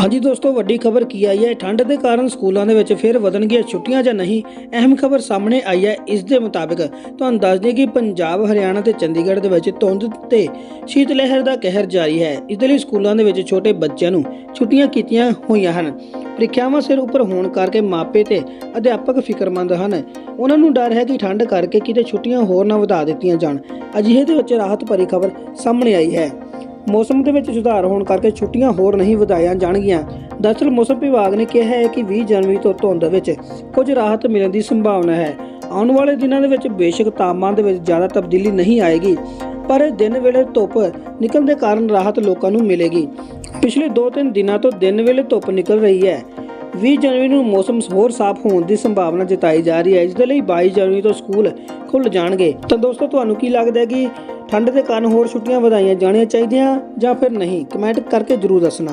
ਹਾਂਜੀ ਦੋਸਤੋ, ਵੱਡੀ ਖਬਰ ਕੀ ਆਈ ਹੈ? ਠੰਡ ਦੇ ਕਾਰਨ ਸਕੂਲਾਂ ਦੇ ਵਿੱਚ ਫਿਰ ਵਧਣਗੀਆਂ ਛੁੱਟੀਆਂ ਜਾਂ ਨਹੀਂ? ਅਹਿਮ ਖਬਰ ਸਾਹਮਣੇ ਆਈ ਹੈ। ਇਸ ਦੇ ਮੁਤਾਬਕ ਤੁਹਾਨੂੰ ਦੱਸ ਦਈਏ ਕਿ ਪੰਜਾਬ, ਹਰਿਆਣਾ ਤੇ ਚੰਡੀਗੜ੍ਹ ਦੇ ਵਿੱਚ ਧੁੰਦ ਤੇ ਸ਼ੀਤ ਲਹਿਰ ਦਾ ਕਹਿਰ ਜਾਰੀ ਹੈ। ਇਸ ਦੇ ਲਈ ਸਕੂਲਾਂ ਦੇ ਵਿੱਚ ਛੋਟੇ ਬੱਚਿਆਂ ਨੂੰ ਛੁੱਟੀਆਂ ਕੀਤੀਆਂ ਹੋਈਆਂ ਹਨ। ਪ੍ਰੀਖਿਆਵਾਂ ਸਿਰ ਉੱਪਰ ਹੋਣ ਕਰਕੇ ਮਾਪੇ ਤੇ ਅਧਿਆਪਕ ਫਿਕਰਮੰਦ ਹਨ। ਉਹਨਾਂ ਨੂੰ ਡਰ ਹੈ ਕਿ ਠੰਡ ਕਰਕੇ ਕਿਤੇ ਛੁੱਟੀਆਂ ਹੋਰ ਨਾ ਵਧਾ ਦਿੱਤੀਆਂ ਜਾਣ। ਅਜਿਹੇ ਦੇ ਵਿੱਚ ਰਾਹਤ ਭਰੀ ਖਬਰ ਸਾਹਮਣੇ ਆਈ ਹੈ। ਮੌਸਮ ਦੇ ਵਿੱਚ ਸੁਧਾਰ ਹੋਣ ਕਰਕੇ ਛੁੱਟੀਆਂ ਹੋਰ ਨਹੀਂ ਵਧਾਈਆਂ ਜਾਣਗੀਆਂ। ਦਰਅਸਲ ਮੌਸਮ ਵਿਭਾਗ ਨੇ ਕਿਹਾ ਹੈ ਕਿ 20 ਜਨਵਰੀ ਤੋਂ ਧੁੰਦ ਵਿੱਚ ਕੁਝ ਰਾਹਤ ਮਿਲਣ ਦੀ ਸੰਭਾਵਨਾ ਹੈ। ਆਉਣ ਵਾਲੇ ਦਿਨਾਂ ਦੇ ਵਿੱਚ ਬੇਸ਼ੱਕ ਤਾਪਮਾਨ ਦੇ ਵਿੱਚ ਜ਼ਿਆਦਾ ਤਬਦੀਲੀ ਨਹੀਂ ਆਏਗੀ, ਪਰ ਦਿਨ ਵੇਲੇ ਧੁੱਪ ਨਿਕਲਣ ਦੇ ਕਾਰਨ ਰਾਹਤ ਲੋਕਾਂ ਨੂੰ ਮਿਲੇਗੀ। ਪਿਛਲੇ 2-3 ਦਿਨਾਂ ਤੋਂ ਦਿਨ ਵੇਲੇ ਧੁੱਪ ਨਿਕਲ ਰਹੀ ਹੈ। 20 ਜਨਵਰੀ ਨੂੰ ਮੌਸਮ ਹੋਰ ਸਾਫ਼ ਹੋਣ ਦੀ ਸੰਭਾਵਨਾ ਜਤਾਈ ਜਾ ਰਹੀ ਹੈ ਇਸ ਦੇ ਲਈ 22 ਜਨਵਰੀ ਤੋਂ ਸਕੂਲ ਖੁੱਲ ਜਾਣਗੇ। ਤਾਂ ਦੋਸਤੋ, ਤੁਹਾਨੂੰ ਕੀ ਲੱਗਦਾ ਹੈ ਕਿ ਠੰਡ ਦੇ ਕਾਰਨ ਹੋਰ ਛੁੱਟੀਆਂ ਵਧਾਈਆਂ ਜਾਣੀਆਂ ਚਾਹੀਦੀਆਂ ਜਾਂ ਫਿਰ ਨਹੀਂ? ਕਮੈਂਟ ਕਰਕੇ ਜਰੂਰ ਦੱਸਣਾ।